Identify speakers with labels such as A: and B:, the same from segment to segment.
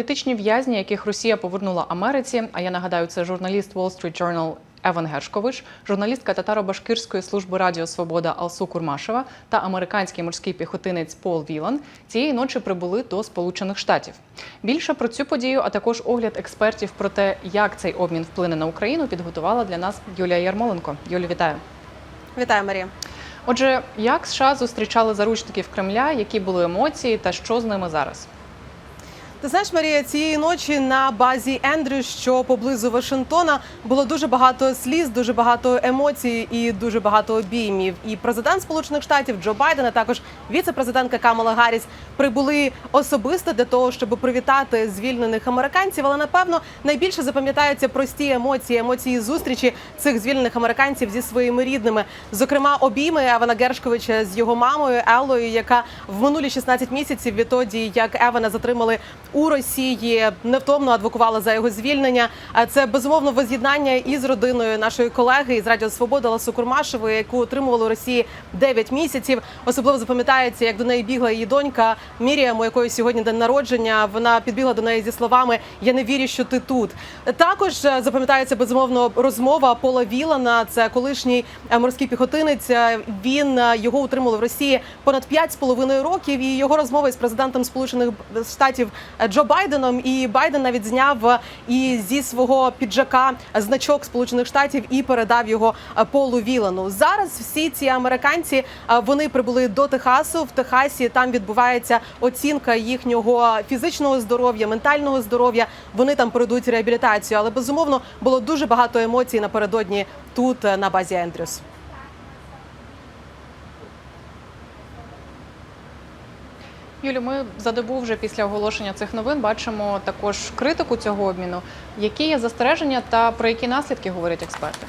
A: політичні в'язні, яких Росія повернула Америці. А я нагадаю, це журналіст Wall Street Journal Еван Гершкович, журналістка татаро-башкирської служби Радіо Свобода Алсу Курмашева та американський морський піхотинець Пол Вілан цієї ночі прибули до Сполучених Штатів. Більше про цю подію, а також огляд експертів про те, як цей обмін вплине на Україну, підготувала для нас Юлія Ярмоленко. Юлю, вітаю.
B: Вітаю, Марія.
A: Отже, як США зустрічали заручників Кремля, які були емоції та що з ними зараз?
B: Ти знаєш, Марія, цієї ночі на базі Ендрю, що поблизу Вашингтона, було дуже багато сліз, дуже багато емоцій і дуже багато обіймів. І президент Сполучених Штатів Джо Байден, а також віце-президентка Камала Гарріс прибули особисто для того, щоб привітати звільнених американців. Але напевно найбільше запам'ятаються прості емоції, емоції зустрічі цих звільнених американців зі своїми рідними. Зокрема, обійми Евана Гершковича з його мамою Еллою, яка в минулі 16 місяців відтоді, як Евана затримали у Росії, невтомно адвокувала за його звільнення. А це безумовно воз'єднання із родиною нашої колеги із Радіо Свобода Ласу Курмашевої, яку отримували у Росії 9 місяців. Особливо запам'ятається, як до неї бігла її донька Міріам, у якої сьогодні день народження. Вона підбігла до неї зі словами Я не вірю, що ти тут. Також е, запам'ятається безумовно розмова Пола Вілана. Це колишній е, морський піхотинець. Е, Він е, його утримували в Росії понад 5,5 років. І його розмова із президентом Сполучених Штатів е, Джо Байденом. І Байден навіть зняв е, і зі свого піджака значок Сполучених Штатів і передав його е, Полу Вілану. Зараз всі ці американці е, вони прибули до Техасу. В Техасі там відбувається оцінка їхнього фізичного здоров'я, ментального здоров'я. Вони там пройдуть реабілітацію. Але безумовно було дуже багато емоцій напередодні тут на базі Ендрюс.
A: Юлю, ми за добу вже після оголошення цих новин бачимо також критику цього обміну. Які є застереження та про які наслідки говорять експерти?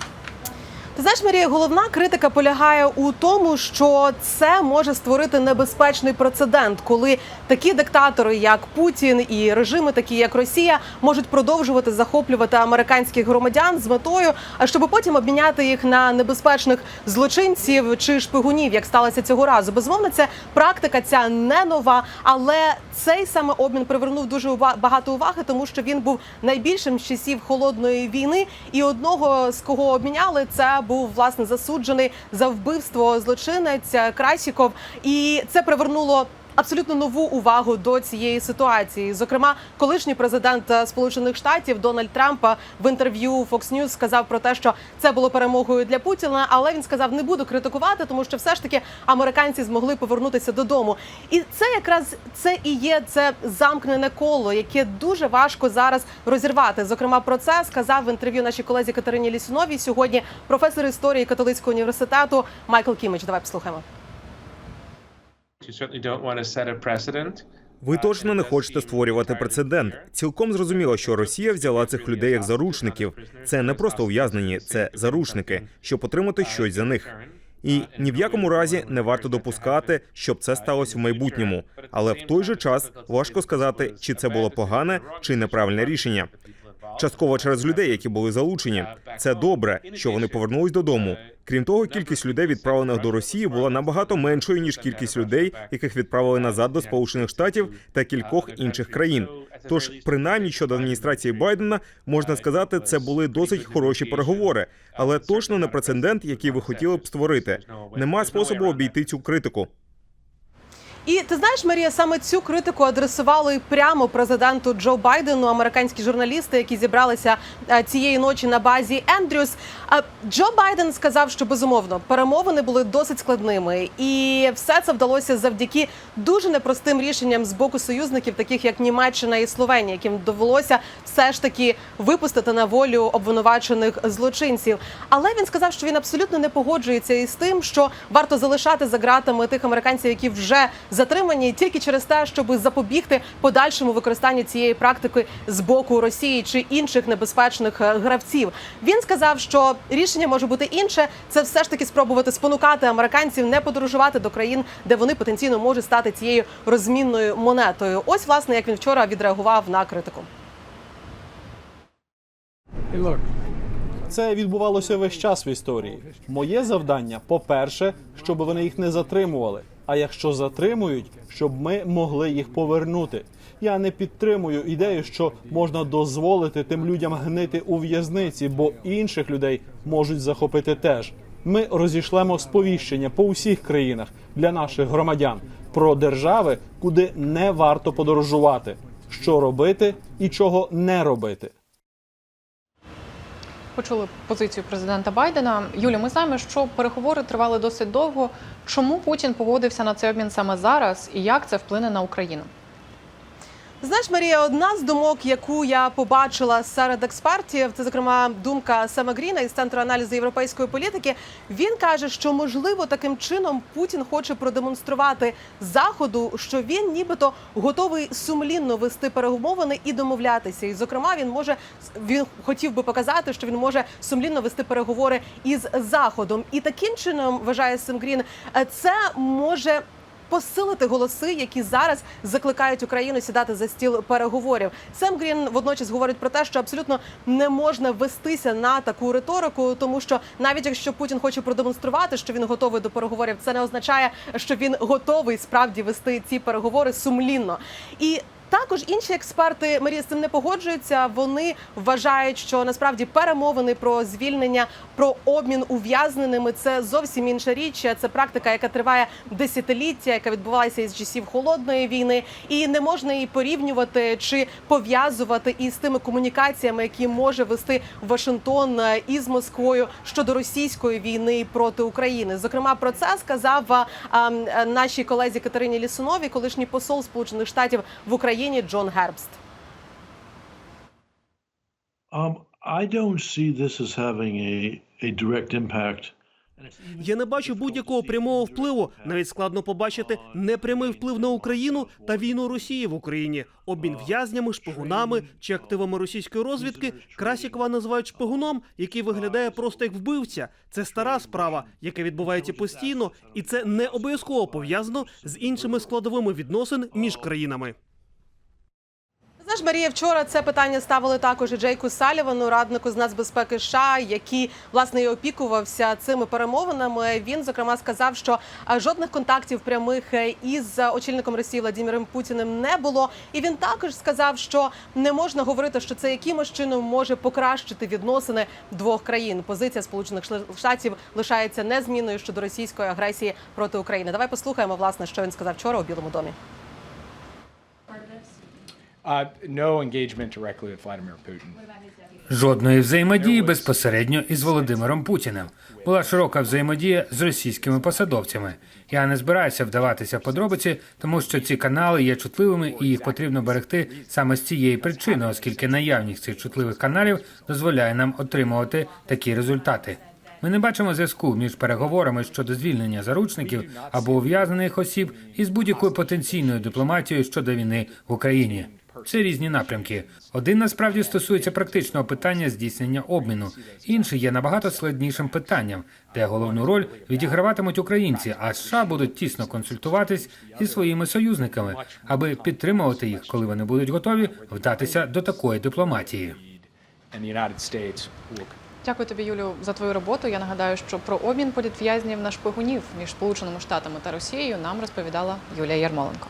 B: Знаєш, Марія, головна критика полягає у тому, що це може створити небезпечний прецедент, коли такі диктатори, як Путін і режими, такі як Росія, можуть продовжувати захоплювати американських громадян з метою, а щоб потім обміняти їх на небезпечних злочинців чи шпигунів, як сталося цього разу. Безумовно, це практика ця не нова, але цей саме обмін привернув дуже багато уваги, тому що він був найбільшим з часів холодної війни, і одного з кого обміняли, це був власне засуджений за вбивство злочинець Красіков, і це привернуло. Абсолютно нову увагу до цієї ситуації. Зокрема, колишній президент е, Сполучених Штатів Дональд Трамп е, в інтерв'ю Fox News сказав про те, що це було перемогою для Путіна. Але він сказав, не буду критикувати, тому що все ж таки американці змогли повернутися додому. І це якраз це і є це замкнене коло, яке дуже важко зараз розірвати. Зокрема, про це сказав в інтерв'ю нашій колезі Катерині Лісуновій сьогодні професор історії католицького університету Майкл Кімич. Давай послухаємо.
C: Ви точно не хочете створювати прецедент. Цілком зрозуміло, що Росія взяла цих людей як заручників. Це не просто ув'язнені, це заручники, щоб отримати щось за них. І ні в якому разі не варто допускати, щоб це сталося в майбутньому. Але в той же час важко сказати, чи це було погане чи неправильне рішення. Частково через людей, які були залучені. Це добре, що вони повернулись додому. Крім того, кількість людей, відправлених до Росії, була набагато меншою ніж кількість людей, яких відправили назад до Сполучених Штатів та кількох інших країн. Тож, принаймні щодо адміністрації Байдена, можна сказати, це були досить хороші переговори, але точно не прецедент, який ви хотіли б створити. Нема способу обійти цю критику.
B: І ти знаєш, Марія, саме цю критику адресували прямо президенту Джо Байдену, американські журналісти, які зібралися е, цієї ночі на базі Ендрюс. Джо Байден сказав, що безумовно перемовини були досить складними, і все це вдалося завдяки дуже непростим рішенням з боку союзників, таких як Німеччина і Словенія, яким довелося все ж таки випустити на волю обвинувачених злочинців. Але він сказав, що він абсолютно не погоджується із тим, що варто залишати за ґратами тих американців, які вже затримані, тільки через те, щоб запобігти подальшому використанню цієї практики з боку Росії чи інших небезпечних е, гравців. Він сказав, що рішення може бути інше. Це все ж таки спробувати спонукати американців не подорожувати до країн, де вони потенційно можуть стати цією розмінною монетою. Ось власне як він вчора відреагував на критику.
D: Це відбувалося весь час в історії. Моє завдання, по-перше, щоб вони їх не затримували. А якщо затримують, щоб ми могли їх повернути. Я не підтримую ідею, що можна дозволити тим людям гнити у в'язниці, бо інших людей можуть захопити теж. Ми розійшлемо сповіщення по усіх країнах для наших громадян про держави, куди не варто подорожувати, що робити і чого не робити.
A: Почули позицію президента Байдена. Юлі, ми знаємо, що переговори тривали досить довго. Чому Путін погодився на цей обмін саме зараз, і як це вплине на Україну?
B: Знаєш, Марія, одна з думок, яку я побачила серед експертів, це зокрема думка Сема Гріна із центру аналізу європейської політики. Він каже, що можливо таким чином Путін хоче продемонструвати заходу, що він нібито готовий сумлінно вести перемовини і домовлятися. І зокрема, він може він хотів би показати, що він може сумлінно вести переговори із заходом. І таким чином вважає Сем Грін, це може посилити голоси, які зараз закликають Україну сідати за стіл переговорів. Сем Грін водночас говорить про те, що абсолютно не можна вестися на таку риторику, тому що навіть якщо Путін хоче продемонструвати, що він готовий до переговорів, це не означає, що він готовий справді вести ці переговори сумлінно і. Також інші експерти Марія з цим не погоджуються. Вони вважають, що насправді перемовини про звільнення, про обмін ув'язненими це зовсім інша річ. Це практика, яка триває десятиліття, яка відбувалася із часів холодної війни, і не можна її порівнювати чи пов'язувати із тими комунікаціями, які може вести Вашингтон е, із Москвою щодо російської війни проти України. Зокрема, про це сказав а, а, нашій колезі Катерині Лісуновій, колишній посол Сполучених Штатів в Україні Джон Гербст.
E: Um, I don't see this as having a, a direct impact.
F: Я не бачу будь-якого прямого впливу. Навіть складно побачити непрямий вплив на Україну та війну Росії в Україні. Обмін в'язнями, шпигунами чи активами російської розвідки. Красікова називають шпигуном, який виглядає просто як вбивця. Це стара справа, яка відбувається постійно, і це не обов'язково пов'язано з іншими складовими відносин між країнами.
B: Знаєш, Марія, вчора це питання ставили також і Джейку Салівану, раднику з нацбезпеки США, який власне і опікувався цими перемовинами. Він зокрема сказав, що жодних контактів прямих е, із очільником Росії Владимиром Путіним не було. І він також сказав, що не можна говорити, що це якимось чином може покращити відносини двох країн. Позиція Сполучених Штатів лишається незмінною щодо російської агресії проти України. Давай послухаємо власне, що він сказав вчора у Білому домі.
G: Uh, no engagement.
H: Жодної взаємодії безпосередньо із Володимиром Путіним. Була широка взаємодія з російськими посадовцями. Я не збираюся вдаватися в подробиці, тому що ці канали є чутливими і їх потрібно берегти саме з цієї причини, оскільки наявність цих чутливих каналів дозволяє нам отримувати такі результати. Ми не бачимо зв'язку між переговорами щодо звільнення заручників або ув'язнених осіб із будь-якою потенційною дипломатією щодо війни в Україні. Це різні напрямки. Один насправді стосується практичного питання здійснення обміну, інший є набагато складнішим питанням, де головну роль відіграватимуть українці, а США будуть тісно консультуватись зі своїми союзниками, аби підтримувати їх, коли вони будуть готові вдатися до такої дипломатії.
A: Дякую тобі, Юлю, за твою роботу. Я нагадаю, що про обмін політв'язнів на шпигунів між Сполученими Штатами та Росією нам розповідала Юлія Ярмоленко.